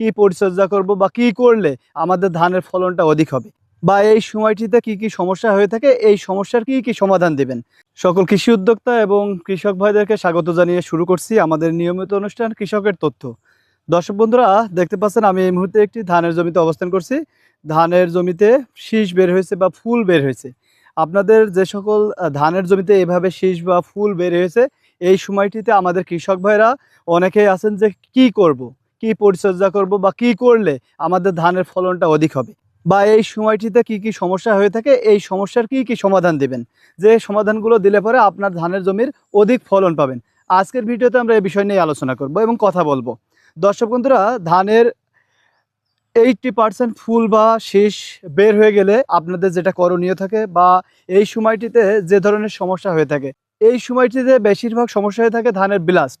কি পরিচর্যা করব বা কি করলে আমাদের ধানের ফলনটা অধিক হবে? বা এই সময়টিতে কি কি সমস্যা হয়ে থাকে? এই সমস্যার কি কি সমাধান দেবেন? সকল কৃষি উদ্যোক্তা এবং কৃষক ভাইদেরকে স্বাগত জানিয়ে শুরু করছি আমাদের নিয়মিত অনুষ্ঠান কৃষকের তথ্য। দর্শক বন্ধুরা, দেখতে পাচ্ছেন আমি এই মুহূর্তে একটি ধানের জমিতে অবস্থান করছি। ধানের জমিতে শীষ বের হয়েছে বা ফুল বের হয়েছে। আপনাদের যে সকল ধানের জমিতে এভাবে শীষ বা ফুল বের হয়েছে, এই সময়টিতে আমাদের কৃষক ভাইরা অনেকেই আছেন যে কি করব? কি পরিচর্যা করব বা কি করলে আমাদের ধানের ফলনটা অধিক হবে? বা এই সময়টিতে কি কি সমস্যা হয়ে থাকে, এই সমস্যার কি কি সমাধান দেবেন? যে সমাধানগুলো দিলে পরে আপনার ধানের জমির অধিক ফলন পাবেন। আজকের ভিডিওতে আমরা এই বিষয় নিয়ে আলোচনা করব এবং কথা বলব। দর্শক বন্ধুরা, ধানের এইটটি পার্সেন্ট ফুল বা শীষ বের হয়ে গেলে আপনাদের যেটা করণীয় থাকে বা এই সময়টিতে যে ধরনের সমস্যা হয়ে থাকে, এই সময়টিতে বেশিরভাগ সমস্যা হয়ে থাকে ধানের ব্লাস্ট।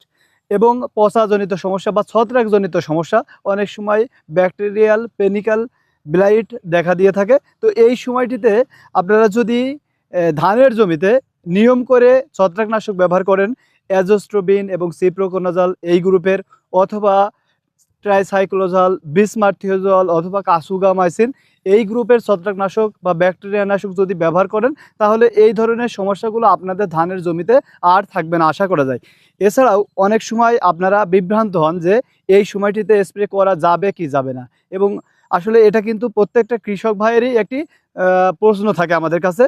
এবং পচাজনিত সমস্যা বা ছত্রাকজনিত সমস্যা অনেক সময় ব্যাকটেরিয়াল পেনিক্যাল ব্লাইট দেখা দিয়ে থাকে। তো এই সময়টিতে আপনারা যদি ধানের জমিতে নিয়ম করে ছত্রাকনাশক ব্যবহার করেন, অ্যাজোস্ট্রোবিন এবং সিপ্রোকোনাজাল এই গ্রুপের অথবা ট্রাইসাইক্লোজাল বিসমার্থিওজল অথবা কাসুগামাইসিন এই গ্রুপের ছত্রাকনাশক বা ব্যাকটেরিয়া নাশক যদি ব্যবহার করেন, তাহলে এই ধরনের সমস্যাগুলো আপনাদের ধানের জমিতে আর থাকবে না আশা করা যায়। এছাড়াও অনেক সময় আপনারা বিভ্রান্ত হন যে এই সময়টিতে স্প্রে করা যাবে কি যাবে না। এবং আসলে এটা কিন্তু প্রত্যেকটা কৃষক ভাইয়েরই একটি প্রশ্ন থাকে আমাদের কাছে।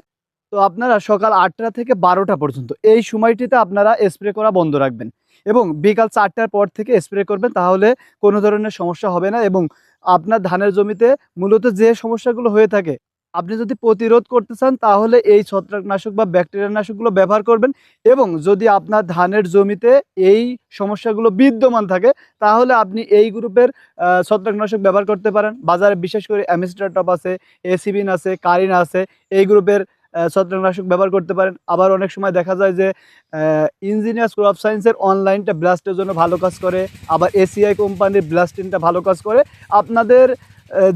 তো আপনারা সকাল আটটা থেকে বারোটা পর্যন্ত এই সময়টিতে আপনারা স্প্রে করা বন্ধ রাখবেন। এবং বিকাল চারটার পর থেকে স্প্রে করবেন, তাহলে কোনো ধরনের সমস্যা হবে না। এবং আপনার ধানের জমিতে মূলত যে সমস্যাগুলো হয়ে থাকে, আপনি যদি প্রতিরোধ করতে চান তাহলে এই ছত্রাকনাশক বা ব্যাকটেরিয়া নাশকগুলো ব্যবহার করবেন এবং যদি আপনার ধানের জমিতে এই সমস্যাগুলো বিদ্যমান থাকে তাহলে আপনি এই গ্রুপের ছত্রাকনাশক ব্যবহার করতে পারেন। বাজারে বিশেষ করে অ্যামিস্টারটপ আছে, এসিবিন আছে, কারিনা আছে, এই গ্রুপের ছত্রাকনাশক ব্যবহার করতে পারেন। আবার অনেক সময় দেখা যায় যে ইঞ্জিনিয়ার্স অফ সায়েন্সের অনলাইনটা ব্লাস্টের জন্য ভালো কাজ করে, আবার এসিআই কোম্পানির ব্লাস্টিনটা ভালো কাজ করে। আপনাদের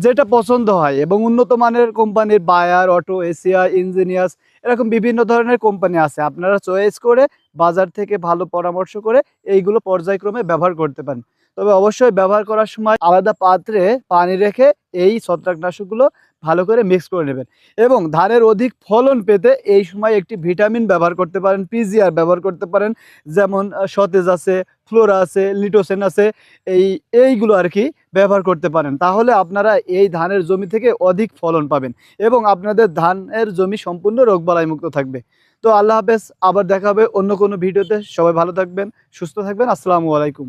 যেটা পছন্দ হয় এবং উন্নত মানের কোম্পানির বায়ার অটো এসিআই ইঞ্জিনিয়ার্স এরকম বিভিন্ন ধরনের কোম্পানি আছে। আপনারা চয়েস করে বাজার থেকে ভালো পরামর্শ করে এইগুলো পর্যায়ক্রমে ব্যবহার করতে পারেন। তবে অবশ্যই ব্যবহার করার সময় আলাদা পাত্রে পানি রেখে এই ছত্রাকনাশকগুলো ভালো করে মিক্স করে নেবেন। এবং ধানের অধিক ফলন পেতে এই সময় একটি ভিটামিন ব্যবহার করতে পারেন পিজিআর ব্যবহার করতে পারেন। যেমন সতেজ আছে, ফ্লোরা আছে, লিটোসেন আছে, এই, এইগুলো আর কি ব্যবহার করতে পারেন। তাহলে আপনারা এই ধানের জমি থেকে অধিক ফলন পাবেন এবং আপনাদের ধানের জমি সম্পূর্ণ রোগবালাই মুক্ত থাকবে। তো আল্লাহ হাফেজ, আবার দেখা হবে অন্য কোনো ভিডিওতে। সবাই ভালো থাকবেন, সুস্থ থাকবেন। আসসালামু আলাইকুম।